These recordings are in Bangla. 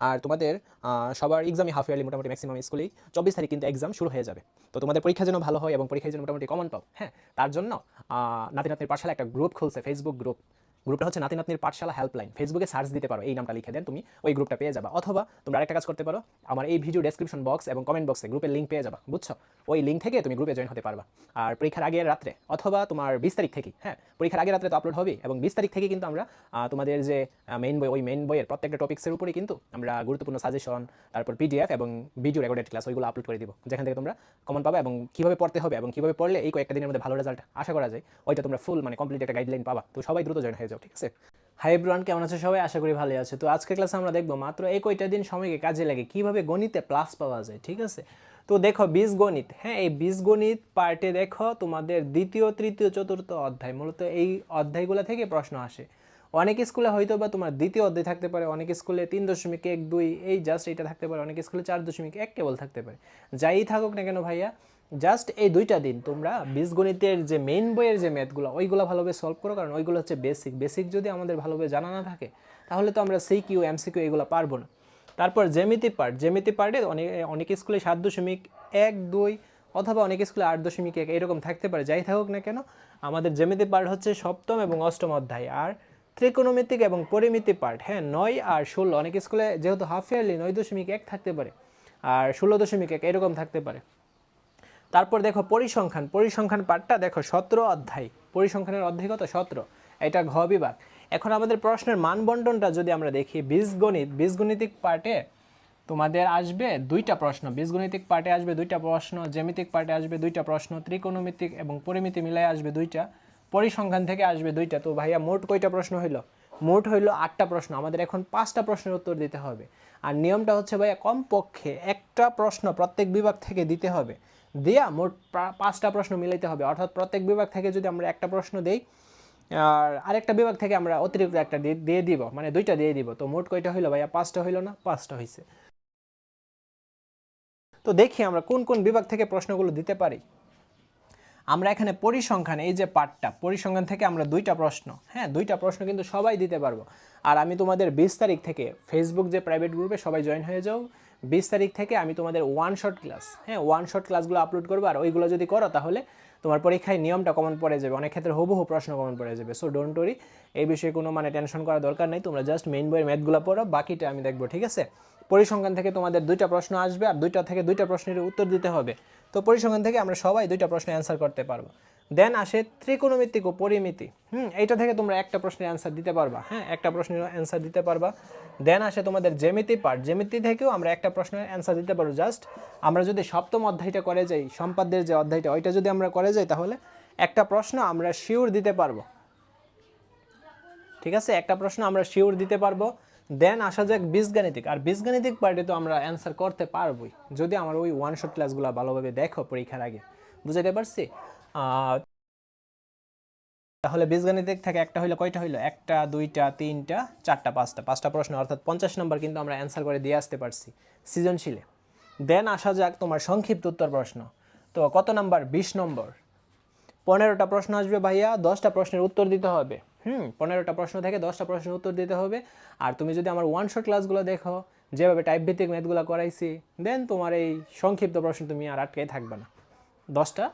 আর তোমাদের সবার এক্সামই হাফ ইয়ারলি মোটামুটি ম্যাক্সিমাম স্কুলেই চব্বিশ তারিখ কিন্তু এক্সাম শুরু হয়ে যাবে। তো তোমাদের পরীক্ষা যেন ভালো হয় এবং পরীক্ষায় যেন মোটামুটি কমন পাও হ্যাঁ? তার জন্য নাতি নাতির পাশালে একটা গ্রুপ খুলছে ফেসবুক গ্রুপ গ্রুপটা হচ্ছে নাতি নাতনির পাঠশালা হেল্পলাইন ফেসবুকে সার্চ দিতে পারো, এই নামটা লিখে দেন তুমি, ওই গ্রুপটা পেয়ে যাবা। অথবা তোমরা আরেকটা কাজ করতে পারো, আমার এই ভিডিও ডেসক্রিপশন বক্স এবং কমেন্ট বক্সে গ্রুপের লিঙ্ক পেয়ে যাবা, বুঝছ? ওই লিঙ্ক থেকে তুমি গ্রুপে জয়েন হতে পারবা। আর পরীক্ষার আগে রাত্রে, অথবা তোমার বিশ তারিখ থেকে হ্যাঁ পরীক্ষার আগে রাত্রে তো আপলোড হবে এবং বিশ তারিখ থেকে কিন্তু আমরা তোমাদের যে মেইন বই, ওই মেইন বইয়ের প্রত্যেকটা টপিক্সের উপরেই কিন্তু আমরা গুরুত্বপূর্ণ সাজেশন তারপর পিডিএফ এবং ভিডিও রেকর্ডেড ক্লাস ওইগুলো আপলোড করে দিব। যেখান থেকে তোমরা কমন পাবে এবং কীভাবে পড়তে হবে এবং কীভাবে পড়লে এই কয়েকটা দিনের মধ্যে ভালো রেজাল্ট আশা করা যায়, ওইটা তোমরা ফুল মানে কমপ্লিট একটা গাইডলাইন পাবা। তো সবাই দ্রুত জয়েন হয়ে যাও। ঠিক আছে? হাই এভরিওয়ান কেমন আছে সবাই? আশা করি ভালো আছে। তো আজকের ক্লাসে আমরা দেখব মাত্র এই কয়টা দিন সময়কে কাজে লাগে। কীভাবে গণিতে প্লাস পাওয়া যায়, ঠিক আছে? তো দেখো, বীজগণিত। হ্যাঁ এই বীজগণিত পার্টে দেখো তোমাদের দ্বিতীয়, তৃতীয়, চতুর্থ অধ্যায়। মূলত এই অধ্যায়গুলো থেকে প্রশ্ন আসে। অনেক স্কুলে হয়তো বা তোমার দ্বিতীয় অধ্যায় থাকতে পারে। অনেক স্কুলে তিন দশমিক এক, দুই, এই জাস্ট এটা থাকতে পারে। অনেক স্কুলে চার দশমিক এক কেবল থাকতে পারে। যাই থাকুক না কেন ভাইয়া জাস্ট এই দুইটা দিন তোমরা বীজগণিতের যে মেইন বইয়ের যে ম্যাথগুলো ওইগুলো ভালোভাবে সলভ করো, কারণ ওইগুলো হচ্ছে বেসিক বেসিক যদি আমাদের ভালোভাবে জানা না থাকে, তাহলে তো আমরা সি কিউ এম কিউ এগুলো পারব না। তারপর জ্যামিতি পার্ট জ্যামিতি পার্টে অনেক অনেক স্কুলে সাত দশমিক এক দুই অথবা অনেক স্কুলে আট দশমিক এক এরকম থাকতে পারে, যাই থাকুক না কেন, আমাদের জ্যামিতি পার্ট হচ্ছে সপ্তম এবং অষ্টম অধ্যায়। আর ত্রিকোণমিতিক এবং পরিমিতি পার্ট হ্যাঁ নয় আর ষোলো। অনেক স্কুলে যেহেতু হাফ ইয়ারলি নয় দশমিক এক থাকতে পারে, আর ষোলো দশমিক এক এরকম থাকতে পারে। তারপর দেখো পরিসংখ্যান। পরিসংখ্যান পার্টটা দেখো সতেরো অধ্যায়। পরিসংখ্যানের অধ্যায় কত? সতেরো। এটা ঘ বিভাগ। এখন আমাদের প্রশ্নের মানবন্টনটা যদি আমরা দেখি, বীজগণিত বীজগণিতিক পার্টে তোমাদের আসবে দুইটা প্রশ্ন। বীজগণিতিক পার্টে আসবে দুইটা প্রশ্ন, জ্যামিতিক পার্টে আসবে দুইটা প্রশ্ন, ত্রিকোণমিতিক এবং পরিমিতি মিলায় আসবে দুইটা। পরিসংখ্যান থেকে আসবে দুইটা। তো ভাইয়া মোট কয়টা প্রশ্ন হইল? মোট হইল আটটা প্রশ্ন। আমাদের এখন পাঁচটা প্রশ্নের উত্তর দিতে হবে। আর নিয়মটা হচ্ছে ভাইয়া, কমপক্ষে একটা প্রশ্ন প্রত্যেক বিভাগ থেকে দিতে হবে। দিয়া মোট পাঁচটা প্রশ্ন মিলাইতে হবে। অর্থাৎ প্রত্যেক বিভাগ থেকে যদি আমরা একটা প্রশ্ন দেই, আর আরেকটা বিভাগ থেকে আমরা অতিরিক্ত একটা দিয়ে- দিব মানে দুইটা দিয়ে দিব। তো মোট কয়টা হইল ভাইয়া? পাঁচটা হইল না? পাঁচটা হয়েছে তো দেখি আমরা কোন কোন বিভাগ থেকে প্রশ্নগুলো দিতে পারি। আমরা এখানে পরিসংখ্যান, এই যে পার্টটা পরিসংখ্যান থেকে আমরা দুইটা প্রশ্ন হ্যাঁ দুইটা প্রশ্ন কিন্তু সবাই দিতে পারব। আর আমি তোমাদের বিশ তারিখ থেকে ফেসবুক যে প্রাইভেট গ্রুপে সবাই জয়েন হয়ে যাও, বিশ তারিখ থেকে আমি তোমাদের ওয়ান শট ক্লাস হ্যাঁ ওয়ান শট ক্লাসগুলো আপলোড করব, আর ওইগুলো যদি করো তাহলে তোমার পরীক্ষায় নিয়মটা কমন পড়ে যাবে, অনেক ক্ষেত্রে হুবহু প্রশ্ন কমন পড়ে যাবে। সো ডোন্ট ওরি এই বিষয়ে কোনো মানে টেনশন করার দরকার নেই, তোমরা জাস্ট মেইন বইয়ের ম্যাথগুলো পড়ো, বাকিটা আমি দেখব, ঠিক আছে? পরিসংখ্যান থেকে তোমাদের দুইটা প্রশ্ন আসবে আর দুইটা থেকে দুইটা প্রশ্নের উত্তর দিতে হবে। তো পরিসংখ্যান থেকে আমরা সবাই দুইটা প্রশ্নের অ্যান্সার করতে পারব। দেন আসে ত্রিকোণমিতিক ও পরিমিতি। হুম, এইটা থেকে তোমরা একটা প্রশ্নের অ্যান্সার দিতে পারবা। হ্যাঁ একটা প্রশ্নের অ্যান্সার দিতে পারবা। দেন আসে তোমাদের জ্যামিতি পার্ট জ্যামিতি থেকেও আমরা একটা প্রশ্নের অ্যান্সার দিতে পারব। জাস্ট আমরা যদি সপ্তম অধ্যায়টা করে যাই, সম্পাদ্যের যে অধ্যায়টা, ওইটা যদি আমরা করে যাই তাহলে একটা প্রশ্ন আমরা শিওর দিতে পারব। ঠিক আছে? একটা প্রশ্ন আমরা শিওর দিতে পারব। দেন আসা যাক বীজগাণিতিক। আর বীজগাণিতিক পার্টে তো আমরা অ্যান্সার করতে পারবোই। যদি আমার ওই ওয়ান শট ক্লাসগুলো ভালোভাবে দেখো পরীক্ষার আগে। বুঝাইতে পারছি? তাহলে বীজগাণিতিক থেকে একটা হইল কয়টা হইল? একটা, দুইটা, তিনটা, চারটা, পাঁচটা। পাঁচটা প্রশ্ন, অর্থাৎ পঞ্চাশ নম্বর কিন্তু আমরা অ্যান্সার করে দিয়ে আসতে পারছি সৃজনশীলে। দেন আসা যাক তোমার সংক্ষিপ্ত উত্তর প্রশ্ন। তো কত নাম্বার বিশ নম্বর পনেরোটা প্রশ্ন আসবে ভাইয়া, দশটা প্রশ্নের উত্তর দিতে হবে। হুম, পনেরোটা প্রশ্ন থেকে দশটা প্রশ্নের উত্তর দিতে হবে। আর তুমি যদি আমার ওয়ান শট ক্লাসগুলো দেখো, যেভাবে টাইপ ভিত্তিক ম্যাথগুলো করাইছি দেন তোমার এই সংক্ষিপ্ত প্রশ্ন তুমি আর আটকে থাকবে না। দশটা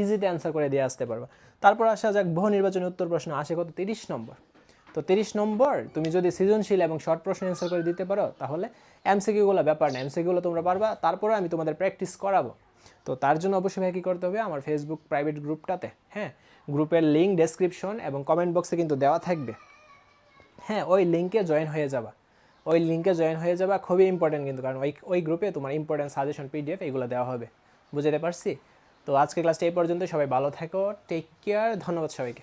ইজিতে অ্যান্সার করে দিয়ে আসতে পারবে। তারপর আসা যাক, বহু নির্বাচনী উত্তর প্রশ্ন আসে কত? তিরিশ নম্বর। তো তিরিশ নম্বর, তুমি যদি সৃজনশীল এবং শর্ট প্রশ্ন অ্যান্সার করে দিতে পারো, তাহলে এমসিকিউগুলো ব্যাপার না। এমসিকিউগুলো তোমরা পারবা, তারপরে আমি তোমাদের প্র্যাকটিস করাবো। তো তার জন্য অবশ্যই ভাই কী করতে হবে? আমার ফেসবুক প্রাইভেট গ্রুপটাতে হ্যাঁ গ্রুপের লিঙ্ক ডেসক্রিপশন এবং কমেন্ট বক্সে কিন্তু দেওয়া থাকবে। হ্যাঁ ওই লিঙ্কে জয়েন হয়ে যাবা। ওই লিঙ্কে জয়েন হয়ে যাবা খুবই ইম্পর্টেন্ট কিন্তু, কারণ ওই ওই গ্রুপে তোমার ইম্পর্টেন্ট সাজেশন পিডিএফ এগুলো দেওয়া হবে। বুঝতে পারছি? তো আজকে ক্লাসটা এই পর্যন্ত সবাই ভালো থাকো টেক কেয়ার ধন্যবাদ সবাইকে।